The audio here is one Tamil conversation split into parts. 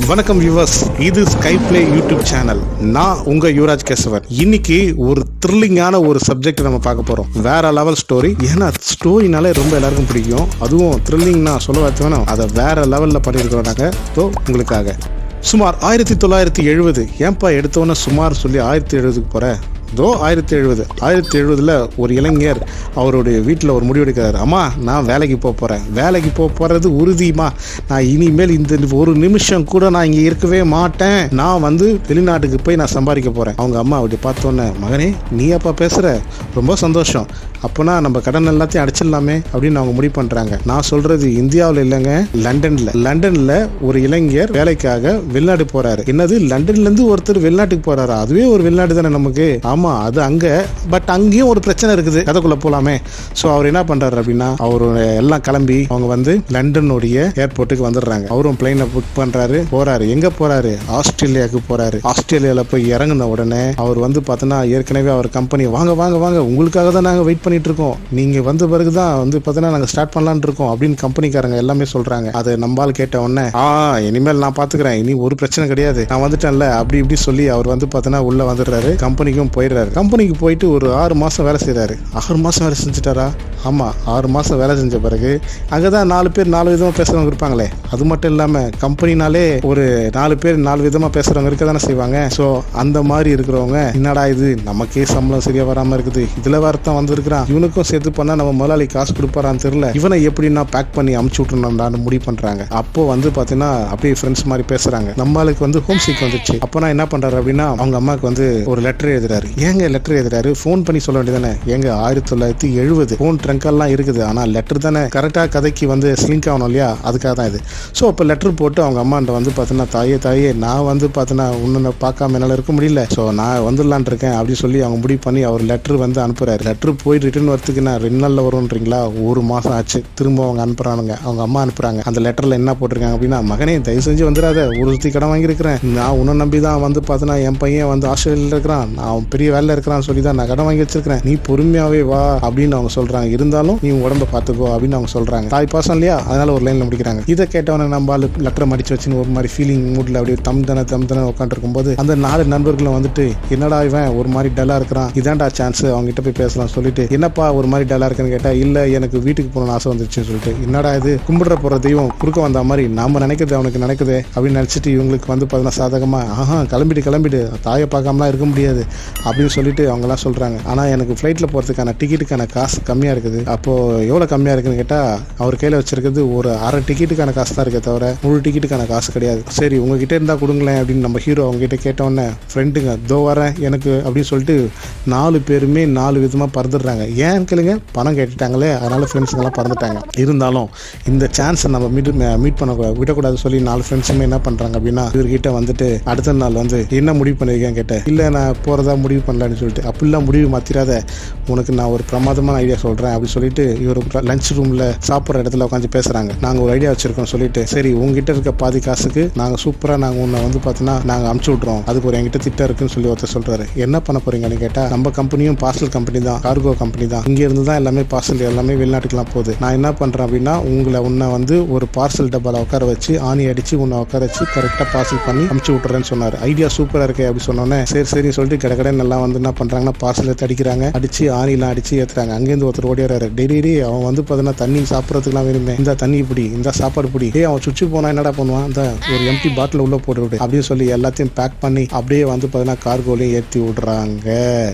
வணக்கம் வியூவர்ஸ் இது ஸ்கை பிளே யூடியூப் சேனல் நான் உங்க யுவராஜ் கேசவன். இன்னைக்கு ஒரு த்ரில்லிங்கான ஒரு சப்ஜெக்ட் நம்ம பார்க்க போறோம். வேற லெவல் ஸ்டோரி ஏன்னா ஸ்டோரினாலே ரொம்ப எல்லாருக்கும் பிடிக்கும். அதுவும் த்ரில்லிங்னா சொல்ல பார்த்து அதை வேற லெவல்ல பண்ணியிருக்கிறோம் நாங்கள் ஸோ உங்களுக்காக. சுமார் ஆயிரத்தி தொள்ளாயிரத்தி எழுபது. ஏன்பா எடுத்தோன்னு சுமார் சொல்லி ஆயிரத்தி எழுபதுக்கு போற? இதோ ஆயிரத்தி எழுபது ஆயிரத்தி எழுபதில் ஒரு இளைஞர் அவருடைய வீட்டில் ஒரு முடிவு எடுக்கிறார் அம்மா நான் வேலைக்கு போக போகிறேன் வேலைக்கு போக போகிறது உறுதிமா நான் இனிமேல் இந்த ஒரு நிமிஷம் கூட நான் இங்கே இருக்கவே மாட்டேன். நான் வந்து வெளிநாட்டுக்கு போய் நான் சம்பாதிக்க போகிறேன் அவங்க அம்மா அப்படி பார்த்தோன்னே மகனே நீ அப்பா பேசுகிற ரொம்ப சந்தோஷம். அப்போனா நம்ம கடன் எல்லாத்தையும் அடைச்சிடலாமே அப்படின்னு அவங்க முடிவு பண்ணுறாங்க நான் சொல்கிறது இந்தியாவில் இல்லைங்க லண்டனில். லண்டனில் ஒரு இளைஞர் வேலைக்காக வெளிநாடு போகிறாரு என்னது? லண்டன்லேருந்து ஒருத்தர் வெளிநாட்டுக்கு போகிறாரு அதுவே ஒரு வெளிநாடு தானே நமக்கு? ஆமாம் அது அங்கே. பட் அங்கேயும் ஒரு பிரச்சனை இருக்குது. கதைக்குள்ளே போகலாமே ஸோ அவர் என்ன பண்ணுறாரு அப்படின்னா அவர் எல்லாம் கிளம்பி அவங்க வந்து லண்டனுடைய ஏர்போர்ட்டுக்கு வந்துடுறாங்க. அவரும் பிளைனை புக் பண்ணுறாரு போறாரு. எங்கே போறாரு? ஆஸ்திரேலியாவுக்கு போறாரு. ஆஸ்திரேலியாவில் போய் இறங்குன உடனே அவர் வந்து பார்த்தோன்னா ஏற்கனவே அவர் கம்பெனி வாங்க வாங்க வாங்க. உங்களுக்காக தான் நாங்கள் வெயிட் பண்ணி இருக்கோம் நீங்கள் வந்த பிறகு தான் வந்து பார்த்தோன்னா நாங்கள் ஸ்டார்ட் பண்ணலான் இருக்கோம் அப்படின்னு கம்பெனிக்காரங்க எல்லாமே சொல்கிறாங்க அதை நம்பால் கேட்ட உடனே ஆ இனிமேல் நான் பார்த்துக்கிறேன் இனி ஒரு பிரச்சனை கிடையாது. நான் வந்துட்டேன்ல. அப்படி இப்படி சொல்லி அவர் வந்து பார்த்தோன்னா உள்ளே வந்துடுறாரு. கம்பெனிக்கும் போயிடுறாரு. கம்பெனிக்கு போயிட்டு ஒரு ஆறு மாதம் வேலை செய்கிறாரு ஆறு மாதம் வேலை செஞ்சுட்டாரா? ஆமாம் ஆறு மாதம் வேலை செஞ்ச பிறகு அங்கே தான் நாலு பேர் நாலு விதமாக பேசுகிறவங்க இருப்பாங்களே. அது மட்டும் இல்லாமல் கம்பெனினாலே ஒரு நாலு பேர் நாலு விதமாக பேசுகிறவங்க இருக்க தானே செய்வாங்க. ஸோ அந்த மாதிரி இருக்கிறவங்க என்னடா இது? நமக்கே சம்பளம் சரியாக வராமல் இருக்குது. இதில் வரத்தான் வந்திருக்கிறான். இவனுக்கும் சேர்த்து பண்ணா நம்ம முதலாளி காசு கொடுப்பாரான்னு தெரியல. இவனை எப்படின்னா பேக் பண்ணி அமுச்சு விட்டுணும்டான்னு முடிவு பண்ணுறாங்க அப்போ வந்து பார்த்தீங்கன்னா அப்படியே ஃப்ரெண்ட்ஸ் மாதிரி பேசுகிறாங்க நம்மளுக்கு வந்து ஹோம் சீக் வந்துச்சு அப்போ நான் என்ன பண்ணுறாரு அப்படின்னா அவங்க அம்மாவுக்கு வந்து ஒரு லெட்டர் எழுதுறாரு. ஏங்க லெட்டர் எழுதுறாரு? ஃபோன் பண்ணி சொல்ல வேண்டியதானே எங்க ஆயிரத்தி தொள்ளாயிரத்தி எழுபது. ஃபோன் ட்ரங்கெல்லாம் இருக்குது. ஆனால் லெட்டர் தானே? கரெக்டாக கதைக்கு வந்து ஸ்லிங்க் ஆகணும் இல்லையா? அதுக்காக தான் இது. ஸோ அப்போ லெட்டர் போட்டு அவங்க அம்மாண்ட வந்து பார்த்தீங்கன்னா தாயே தாயே நான் வந்து பார்த்தீங்கன்னா உன்னை பார்க்காம என்னால் இருக்க முடியல. ஸோ நான் வந்துடலான் இருக்கேன் அப்படின்னு சொல்லி அவங்க முடிவு பண்ணி அவர் லெட்டர் வந்து அனுப்புறாரு. லெட்டர் போயிட்டு ரிட்டர்ன் வரத்துக்கு நான் ரெண்டு நாளில் வரும்ன்றீங்களா? ஒரு மாதம் ஆச்சு. திரும்ப அவங்க அனுப்புறானுங்க. அவங்க அம்மா அனுப்புகிறாங்க அந்த லெட்டரில் என்ன போட்டிருக்காங்க அப்படின்னா மகனே தயவு செஞ்சு வந்துடாத ஒரு சுற்றி கடன் வாங்கியிருக்கிறேன். நான் உன்னை நம்பி தான் வந்து பார்த்தீங்கன்னா என் பையன் வந்து ஆஸ்திரேலியாவில் இருக்கிறான். நான் பெரிய வேலையில் இருக்கிறான் சொல்லி தான் நான் கடன் வாங்கி வச்சிருக்கிறேன். நீ பொறுமையாவே வா அப்படின்னு அவங்க சொல்கிறாங்க இருந்தாலும் நீ உடம்ப பார்த்துக்கோ அப்படின்னு அவங்க சொல்கிறாங்க தாய் பாசம் இல்லையா? அதனால ஒரு லைனில் முடிக்கிறாங்க. இதை கேட்டவன நம்ம ஆள் லெட்டரை மடிச்சு வச்சுன்னு ஒரு மாதிரி ஃபீலிங் மூடில் அப்படியே தம் தன தம் தன உட்காந்துருக்கும் போது அந்த நாலு நண்பர்களும் வந்துட்டு என்னடா இவன்? ஒரு மாதிரி டல்லாக இருக்கிறான். இதான்டா சான்ஸ் அவங்ககிட்ட போய் பேசலாம் சொல்லிட்டு என்னப்பா ஒரு மாதிரி டல்லாக இருக்குன்னு கேட்டால் இல்லை எனக்கு வீட்டுக்கு போகணும்னு ஆசை வந்துச்சுன்னு சொல்லிட்டு என்னடா இது கும்பிடுற போகிற தெய்வம் குறுக்க வந்த மாதிரி நாம் நினைக்கிறது அவனுக்கு நடக்குது அப்படின்னு நினச்சிட்டு இவங்களுக்கு வந்து பார்த்தீங்கன்னா சாதகமாக ஆஹா கிளம்பிட்டு கிளம்பிட்டு தாயை பார்க்காமலாம் இருக்க முடியாது அப்படின்னு சொல்லிட்டு அவங்கலாம் சொல்கிறாங்க ஆனால் எனக்கு ஃப்ளைட்டில் போகிறதுக்கான டிக்கெட்டுக்கான காசு கம்மியாக இருக்குது. அப்போது எவ்வளோ கம்மியாக இருக்குன்னு கேட்டால் அவர் கையில் வச்சிருக்கிறது ஒரு அரை டிக்கெட்டுக்கான காசு தான் இருக்கே தவிர முழு டிக்கெட்டுக்கான காசு கிடையாது. சரி உங்ககிட்ட இருந்தால் கொடுங்களேன் அப்படின்னு நம்ம ஹீரோ அவங்க கிட்ட கேட்டோன்னே ஃப்ரெண்டுங்க தோ வரேன் எனக்கு அப்படின்னு சொல்லிட்டு நாலு பேருமே நாலு விதமாக பறந்துடுறாங்க. ஏன் கேளுங்க பணம் கேட்டுட்டாங்களே அதனால் ஃப்ரெண்ட்ஸுங்கெல்லாம் பறந்துட்டாங்க. இருந்தாலும் இந்த சான்ஸை நம்ம மீட் மீட் பண்ண விடக்கூடாது சொல்லி நாலு ஃப்ரெண்ட்ஸுமே என்ன பண்ணுறாங்க அப்படின்னா இவர்கிட்ட வந்துட்டு அடுத்த நாள் வந்து என்ன முடிவு பண்ணியிருக்கேன் கேட்டேன். இல்லை நான் போகிறதா முடிவு பண்ணலான்னு சொல்லிட்டு. அப்படிலாம் முடிவு மாத்திராத. உனக்கு நான் ஒரு பிரமாதமான ஐடியா சொல்கிறேன் அப்படின்னு சொல்லிட்டு இவர் லஞ்ச் ரூமில் சாப்பிட்ற இடத்துல உட்காந்து பேசுகிறாங்க நாங்கள் ஒரு ஐடியா வச்சுருக்கோம் சொல்லிட்டு சரி உங்ககிட்ட இருக்க பாதி காசுக்கு நாங்கள் சூப்பராக நாங்கள் உன்னை வந்து பார்த்தீங்கன்னா நாங்கள் அமுச்சு விட்றோம் அதுக்கு ஒரு என்கிட்ட திட்டம் இருக்குன்னு சொல்லி ஒருத்தர் சொல்கிறாரு என்ன பண்ண போகிறீங்கன்னு கேட்டா நம்ம கம்பெனியும் பார்சல் கம்பெனி தான். கார்கோ கம்பெனி தான் இங்க இருந்து தான் எல்லாமே பார்சல் எல்லாமே வெளிநாட்டுக்குலாம் போகுது. நான் என்ன பண்ணுறேன் அப்படின்னா உங்களை உன்னை வந்து ஒரு பார்சல் டப்பால உட்கார வச்சு ஆணி அடிச்சு உன்னை உட்கார வச்சு கரெக்டாக பார்சல் பண்ணி அமுச்சு விட்டுறேன்னு சொன்னார். ஐடியா சூப்பராக இருக்கே அப்படி சொன்னோன்னே சரி சரி சொல்லிட்டு கடை கடை நல்லா வந்து என்ன பண்ணுறாங்கன்னா பார்சல் எடுத்து அடிக்கிறாங்க. அடிச்சு ஆணிலாம் அடித்து ஏற்றுறாங்க அங்கேருந்து ஒருத்தர் ஓடியாரு டெய்லி அவன் வந்து பார்த்தீங்கன்னா தண்ணி சாப்பிட்றதுக்குலாம் வேணுமே. இந்த தண்ணி இப்படி இந்த சாப்பாடு பிடி. ஏ அவன் சுச்சு போனா என்னடா பண்ணுவான்? இந்த ஒரு எம்டி பாட்டில் உள்ள போட்டு விடு அப்படின்னு சொல்லி எல்லாத்தையும் பேக் பண்ணி அப்படியே வந்து பார்த்தீங்கன்னா கார்கோலையும் ஏற்றி விடுறாங்க.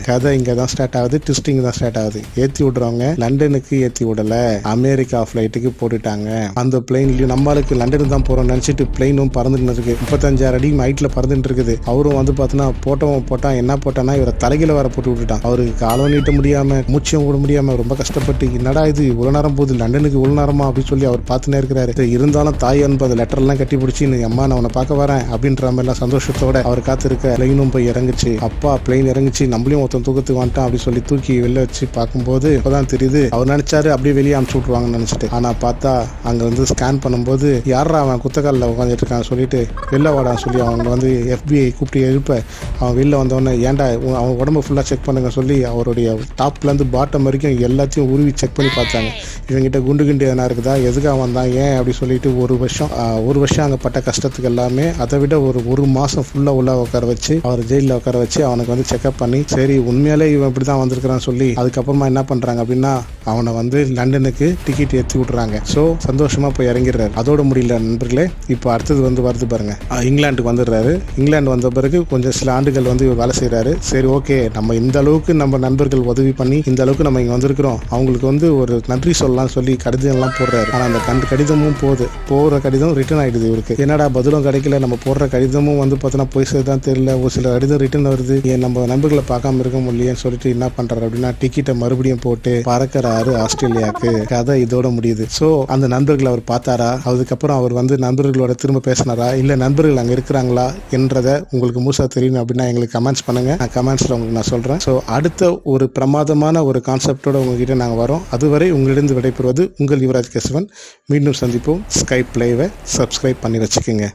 கதை இங்கே தான் ஸ்டார்ட் ஆகுது. ட்விஸ்டிங் தான் ஸ்டார்ட் ஆகுது. ஏற்றி விடுறவங்க லண்டனுக்கு ஏற்றி விடல. அமெரிக்கா ஃப்ளைட்டுக்கு போட்டுட்டாங்க. அந்த பிளைன்லயும் நம்மளுக்கு லண்டனுக்கு தான் போறோம் நினைச்சிட்டு பிளைனும் பறந்துட்டு இருக்கு. முப்பத்தஞ்சாயிரம் அடி ஹைட்ல பறந்துட்டு இருக்குது. அவரும் வந்து பார்த்தோன்னா போட்டவன் போட்டான் என்ன போட்டான்னா இவரை தலைகில வர போட்டு விட்டுட்டான். அவருக்கு காலம் நீட்ட முடியாம மூச்சியம் விட முடியாம ரொம்ப கஷ்டப்பட்டு என்னடா இது இவ்வளவு நேரம் போகுது லண்டனுக்கு இவ்வளவு நேரமா? அப்படின்னு சொல்லி அவர் பார்த்துனே இருக்கிறாரு. இருந்தாலும் தாய் அன்பு அந்த லெட்டர் எல்லாம் கட்டி பிடிச்சி அம்மா நான் உன்னை பார்க்க வரேன் அப்படின்ற மாதிரி எல்லாம் சந்தோஷத்தோட அவர் காத்திருக்க பிளைனும் போய் இறங்குச்சு. அப்பா பிளைன் இறங்குச்சு. நம்மளையும் ஒருத்தன் தூக்கத்துக்கு வந்துட்டான் அப்படின்னு சொல்லி தூக்கி வெளில வச்சு பார்க்கும்போது இப்போதான் தெரியுது. அவர் நினைச்சாரு அப்படியே வெளியே அமுச்சு விட்ருவாங்கன்னு நினைச்சிட்டு. ஆனா பார்த்தா அங்க வந்து ஸ்கேன் பண்ணும்போது யாரா அவன் குத்தக்காலில் உட்காந்துட்டு இருக்கான்னு சொல்லிட்டு வெளில வாடான்னு சொல்லி அவங்க வந்து எஃபிஐ கூப்பிட்டு எழுப்ப. அவன் வெளில வந்தவொடனே ஏன்டா அவன் உடம்பு ஃபுல்லாக செக் பண்ணுங்க சொல்லி அவருடைய டாப்லேருந்து பாட்டம் வரைக்கும் எல்லாத்தையும் உருவி செக் பண்ணி பார்த்தாங்க. இவங்ககிட்ட குண்டு குண்டு எதனா இருக்குதா? எதுக்காக வந்தான்? ஏன்? அப்படி சொல்லிட்டு ஒரு வருஷம் ஒரு வருஷம் அங்கே பட்ட கஷ்டத்துக்கு எல்லாமே அதை விட ஒரு ஒரு மாதம் ஃபுல்லாக உள்ள உட்கார வச்சு அவர் ஜெயிலில் உட்கார வச்சு அவனுக்கு வந்து செக்அப் பண்ணி சரி உண்மையாலே இவன் இப்படி தான் வந்திருக்கிறான்னு சொல்லி அதுக்கப்புறம் என்ன பண்ணுறாங்க அப்படின்னா அவனை வந்து லண்டனுக்கு டிக்கெட் ஏற்றி விட்றாங்க. ஸோ சந்தோஷமாக போய் இறங்கிடுறாரு. அதோட முடியல நண்பர்களே. இப்போ அடுத்தது வந்து வருது பாருங்க. இங்கிலாந்துக்கு வந்துடுறாரு. இங்கிலாந்து வந்த பிறகு கொஞ்சம் சில ஆண்டுகள் வந்து இவர் வேலை செய்கிறாரு சரி ஓகே. நம்ம இந்த அளவுக்கு நம்ம நண்பர்கள் உதவி பண்ணி இந்த அளவுக்கு நம்ம இங்கே வந்திருக்கிறோம். அவங்களுக்கு வந்து ஒரு நன்றி சொல்லலாம் சொல்லி கடிதம் எல்லாம் போடுறாரு. ஆனால் அந்த கடிதமும் போகுது. போகிற கடிதம் ரிட்டர்ன் ஆயிடுது இவருக்கு. என்னடா பதிலும் கிடைக்கல. நம்ம போடுற கடிதமும் வந்து பார்த்தோன்னா போய் தான் தெரியல. ஒரு சில கடிதம் ரிட்டர்ன் வருது. ஏன் நம்ம நண்பர்களை பார்க்காம இருக்க முடியலன்னு சொல்லிட்டு என்ன பண்ணுறாரு அப்படின்னா டிக்கெட்டை மறுபடியும் போட்டு பறக்கிறாரு ஆஸ்திரேலியாவுக்கு. கதை இதோட முடியுது. ஸோ அந்த நண்பர்களை அவர் பார்த்தாரா? அதுக்கப்புறம் அவர் வந்து நண்பர்களோட திரும்ப பேசினாரா? இல்லை நண்பர்கள் அங்கே இருக்கிறாங்களா? என்றதை உங்களுக்கு முழுசா தெரியணும் அப்படின்னா எங்களுக்கு கமெண்ட்ஸ் பண்ணுங்க. நான் கமெண்ட்ஸில் உங்களுக்கு நான் சொல்கிறேன் ஸோ அடுத்த ஒரு பிரமாதமான ஒரு கான்செப்டோட உங்ககிட்ட நாங்கள் வரோம். அதுவரை உங்களிடம் விடைபெறுவது உங்கள் யுவராஜ் கேசவன். மீண்டும் சந்திப்போம். ஸ்கைப் லைவை சப்ஸ்கிரைப் பண்ணி வச்சுக்கோங்க.